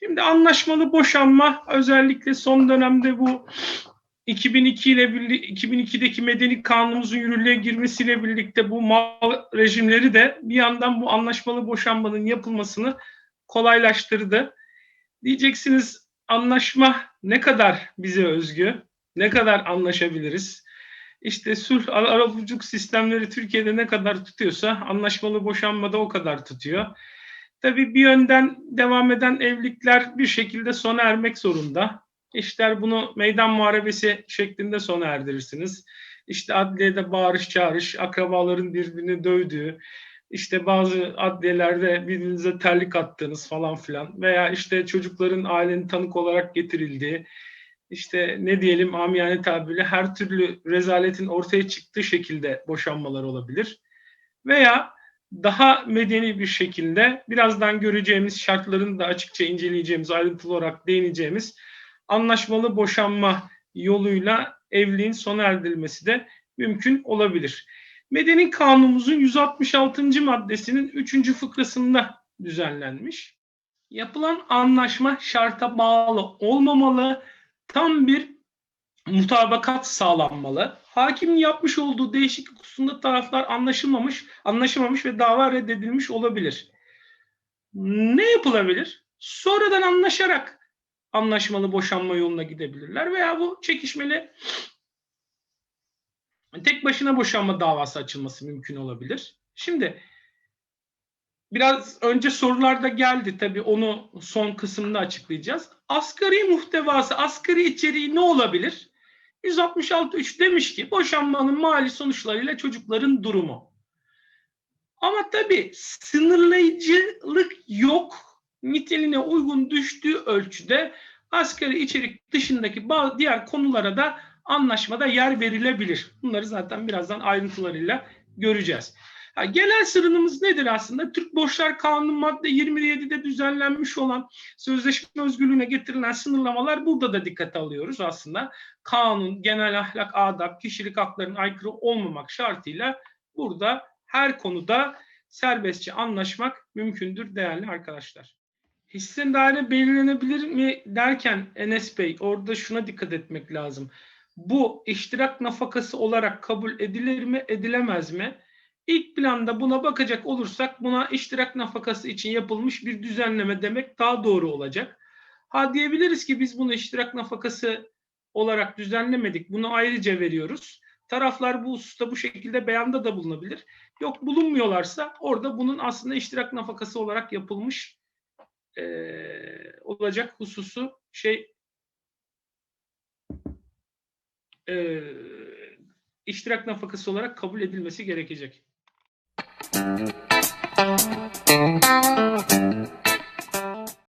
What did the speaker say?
Şimdi anlaşmalı boşanma özellikle son dönemde bu 2002 ile birlikte 2002'deki medeni kanunumuzun yürürlüğe girmesiyle birlikte bu mal rejimleri de bir yandan bu anlaşmalı boşanmanın yapılmasını kolaylaştırdı. Diyeceksiniz anlaşma ne kadar bize özgü? Ne kadar anlaşabiliriz? İşte sulh arabuluculuk sistemleri Türkiye'de ne kadar tutuyorsa anlaşmalı boşanmada o kadar tutuyor. Tabii bir yönden devam eden evlilikler bir şekilde sona ermek zorunda. İşler bunu meydan muharebesi şeklinde sona erdirirsiniz. İşte adliyede bağırış çağırış, akrabaların birbirini dövdüğü, işte bazı adliyelerde birbirinize terlik attığınız falan filan veya işte çocukların ailenin tanık olarak getirildiği, işte ne diyelim amiyane tabirle her türlü rezaletin ortaya çıktığı şekilde boşanmalar olabilir. Veya daha medeni bir şekilde birazdan göreceğimiz şartlarını da açıkça inceleyeceğimiz, ayrıntılı olarak değineceğimiz anlaşmalı boşanma yoluyla evliliğin sona erdirilmesi de mümkün olabilir. Medeni kanunumuzun 166. maddesinin 3. fıkrasında düzenlenmiş. Yapılan anlaşma şarta bağlı olmamalı, tam bir mutabakat sağlanmalı. Hakimin yapmış olduğu değişiklik hususunda taraflar anlaşılmamış, anlaşılmamış ve dava reddedilmiş olabilir. Ne yapılabilir? Sonradan anlaşarak anlaşmalı boşanma yoluna gidebilirler veya bu çekişmeli tek başına boşanma davası açılması mümkün olabilir. Şimdi biraz önce sorularda geldi tabii onu son kısımda açıklayacağız. Asgari muhtevası, asgari içeriği ne olabilir? 166.3 demiş ki boşanmanın mali sonuçlarıyla çocukların durumu. Ama tabii sınırlayıcılık yok. Niteliğine uygun düştüğü ölçüde asgari içerik dışındaki bazı diğer konulara da anlaşmada yer verilebilir. Bunları zaten birazdan ayrıntılarıyla göreceğiz. Ya genel sırrımız nedir aslında? Türk Borçlar Kanunu madde 27'de düzenlenmiş olan sözleşme özgürlüğüne getirilen sınırlamalar burada da dikkate alıyoruz aslında. Kanun, genel ahlak, adab, kişilik haklarının aykırı olmamak şartıyla burada her konuda serbestçe anlaşmak mümkündür değerli arkadaşlar. Hissen daire belirlenebilir mi derken Enes Bey orada şuna dikkat etmek lazım. Bu iştirak nafakası olarak kabul edilir mi edilemez mi? İlk planda buna bakacak olursak buna iştirak nafakası için yapılmış bir düzenleme demek daha doğru olacak. Ha diyebiliriz ki biz bunu iştirak nafakası olarak düzenlemedik. Bunu ayrıca veriyoruz. Taraflar bu hususta bu şekilde beyanda da bulunabilir. Yok bulunmuyorlarsa orada bunun aslında iştirak nafakası olarak yapılmış e, olacak hususu şey e, iştirak nafakası olarak kabul edilmesi gerekecek. Thank you.